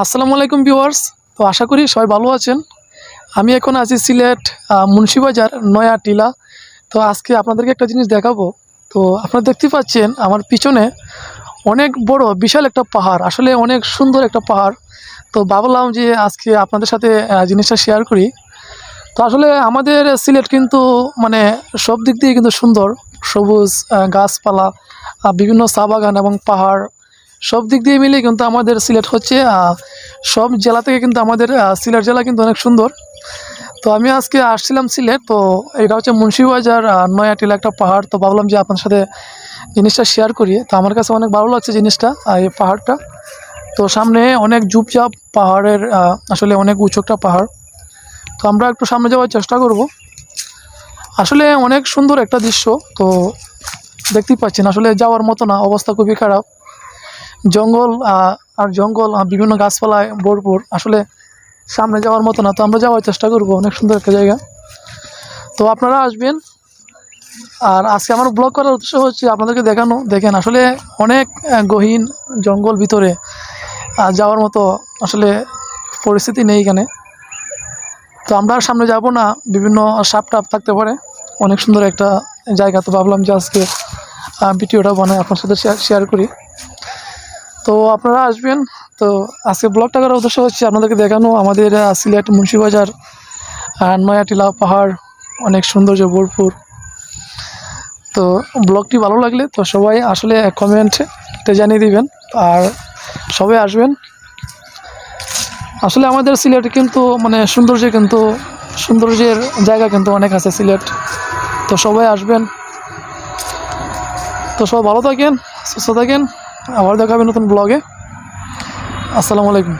আসসালামু আলাইকুম ভিউয়ার্স। তো আশা করি সবাই ভালো আছেন। আমি এখন আছি সিলেট মুন্সিবাজার নয়া টিলা তো আজকে আপনাদেরকে একটা জিনিস দেখাবো। তো আপনারা দেখতে পাচ্ছেন আমার পিছনে অনেক বড়, বিশাল একটা পাহাড়। আসলে অনেক সুন্দর একটা পাহাড়। তো ভাবলাম যে আজকে আপনাদের সাথে জিনিসটা শেয়ার করি। তো আসলে আমাদের সিলেট কিন্তু মানে সব দিক দিয়ে কিন্তু সুন্দর। সবুজ গাছপালা বিভিন্ন চা বাগান এবং পাহাড়। সব দিক দিয়ে মিলে কিন্তু আমাদের সিলেট হচ্ছে সব জেলা থেকে কিন্তু আমাদের সিলেট জেলা কিন্তু অনেক সুন্দর। তো আমি আজকে আসছিলাম সিলেট, তো এটা হচ্ছে মুন্সিবাজার নয়াটিলা একটা পাহাড়। তো ভাবলাম যে আপনার সাথে জিনিসটা শেয়ার করি। তো আমার কাছে অনেক ভালো লাগছে জিনিসটা এই পাহাড়টা। তো সামনে অনেক ঝুপঝাপ পাহাড়ের আসলে অনেক উঁচু একটা পাহাড়। তো আমরা একটু সামনে যাওয়ার চেষ্টা করব। আসলে অনেক সুন্দর একটা দৃশ্য, তো দেখতেই পাচ্ছেন, আসলে যাওয়ার মতো না, অবস্থা খুবই খারাপ। জঙ্গল আর জঙ্গল বিভিন্ন গাছপালায় ভরপুর। আসলে সামনে যাওয়ার মতো না, তো আমরা যাওয়ার চেষ্টা করব, অনেক সুন্দর একটা জায়গা। তো আপনারা আসবেন। আর আজকে আমার ব্লগ করার উদ্দেশ্য হচ্ছে আপনাদেরকে দেখানো, দেখেন, আসলে অনেক গহীন জঙ্গল ভিতরে যাওয়ার মতো আসলে পরিস্থিতি নেই এখানে। তো আমরা সামনে যাব না, বিভিন্ন সাপ টাপ থাকতে পারে। অনেক সুন্দর একটা জায়গা, তো ভাবলাম যে আজকে ভিডিওটা বানাই আপনার সাথে শেয়ার করি। তো আপনারা আসবেন। তো আজকে ব্লগটা করার উদ্দেশ্য হচ্ছে আপনাদেরকে দেখানো আমাদের সিলেট মুন্সিবাজার আর নয়াটিলা পাহাড়, অনেক সৌন্দর্য ভরপুর। তো ব্লগটি ভালো লাগলে তো সবাই আসলে কমেন্টে জানিয়ে দিবেন। আর সবাই আসবেন। আসলে আমাদের সিলেট কিন্তু মানে সৌন্দর্য কিন্তু, সৌন্দর্যের জায়গা কিন্তু অনেক আছে সিলেট। তো সবাই আসবেন। তো সবাই ভালো থাকেন, সুস্থ থাকেন। আবার দেখাবেন নতুন ব্লগে আসসালামু আলাইকুম।